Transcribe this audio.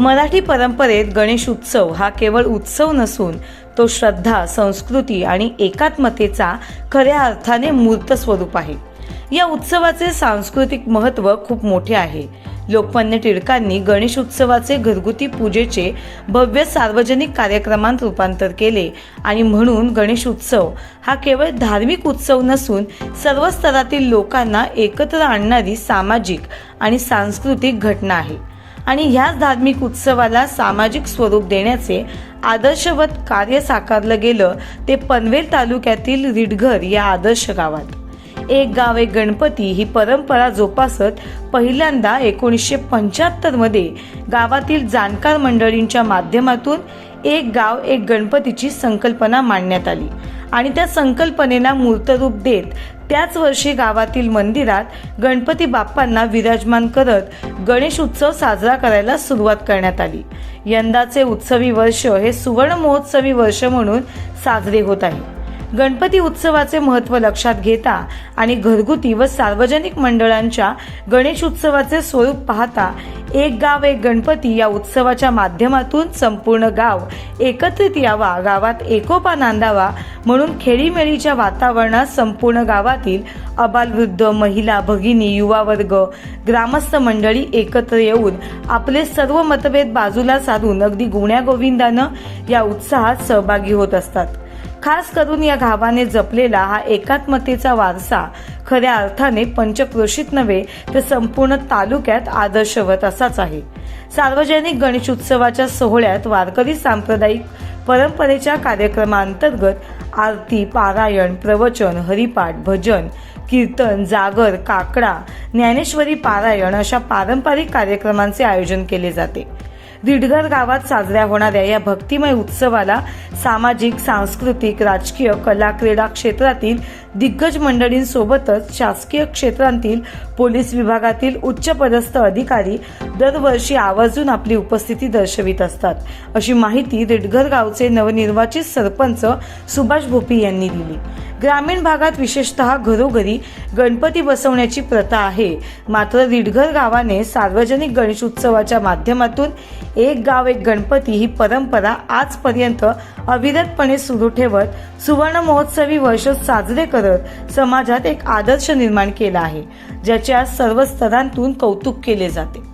मराठी परंपरेत गणेश उत्सव हा केवळ उत्सव नसून तो श्रद्धा संस्कृती आणि एकात्मतेचा खऱ्या अर्थाने मूर्त स्वरूप आहे. या उत्सवाचे सांस्कृतिक महत्त्व खूप मोठे आहे. लोकमान्य टिळकांनी गणेश उत्सवाचे घरगुती पूजेचे भव्य सार्वजनिक कार्यक्रमांत रूपांतर केले आणि म्हणून गणेश उत्सव हा केवळ धार्मिक उत्सव नसून सर्व स्तरातील लोकांना एकत्र आणणारी सामाजिक आणि सांस्कृतिक घटना आहे. आणि ह्याच धार्मिक उत्सवाला सामाजिक स्वरूप देण्याचे आदर्शवत कार्य साकारलं गेलं ते पनवेल तालुक्यातील रिडघर या आदर्श गावात. एक गाव एक गणपती ही परंपरा जोपासत पहिल्यांदा एकोणीसशे पंच्याहत्तरमध्ये गावातील जाणकार मंडळींच्या माध्यमातून एक गाव एक गणपतीची संकल्पना मांडण्यात आली. आणि त्या संकल्पनेला मूर्तरूप देत त्याच वर्षी गावातील मंदिरात गणपती बाप्पांना विराजमान करत गणेश उत्सव साजरा करायला सुरुवात करण्यात आली. यंदाचे उत्सवी वर्ष हे सुवर्ण महोत्सवी वर्ष म्हणून साजरे होत आहे. गणपती उत्सवाचे महत्त्व लक्षात घेता आणि घरगुती व सार्वजनिक मंडळांच्या गणेश उत्सवाचे स्वरूप पाहता एक गाव एक गणपती या उत्सवाच्या माध्यमातून संपूर्ण गाव एकत्रित यावा गावात एकोपा नांदावा म्हणून खेळीमेळीच्या वातावरणात संपूर्ण गावातील अबालवृद्ध महिला भगिनी युवा वर्ग ग्रामस्थ मंडळी एकत्र येऊन आपले सर्व मतभेद बाजूला साधून अगदी गुण्यागोविंदानं या उत्साहात सहभागी होत असतात. खास करून या गावाने जपलेला हा एकात्मतेचा वारसा खऱ्या अर्थाने पंचक्रोशीत नव्हे तर संपूर्ण तालुक्यात आदर्शवत असाच आहे. सार्वजनिक गणेश उत्सवाच्या सोहळ्यात वारकरी सांप्रदायिक परंपरेच्या कार्यक्रमांतर्गत आरती पारायण प्रवचन हरिपाठ भजन कीर्तन जागर काकडा ज्ञानेश्वरी पारायण अशा पारंपरिक कार्यक्रमांचे आयोजन केले जाते. दिडघर गावात साजऱ्या होणाऱ्या या भक्तिमय उत्सवाला सामाजिक सांस्कृतिक राजकीय कला क्रीडा क्षेत्रातील दिग्गज मंडळींसोबतच शासकीय क्षेत्रांतील पोलीस विभागातील उच्चपदस्थ अधिकारी दरवर्षी आवर्जून आपली उपस्थिती दर्शवित असतात. अशी माहिती दिडघर गावचे नवनिर्वाचित सरपंच सुभाष भोपी यांनी दिली. ग्रामीण भागात विशेषतः घरोघरी गणपती बसवण्याची प्रथा आहे. मात्र रिडघर गावाने सार्वजनिक गणेश उत्सवाच्या माध्यमातून एक गाव एक गणपती ही परंपरा आजपर्यंत अविरतपणे सुरू ठेवत सुवर्ण महोत्सवी वर्ष साजरे करत समाजात एक आदर्श निर्माण केला आहे ज्याचे आज सर्व स्तरांतून कौतुक केले जाते.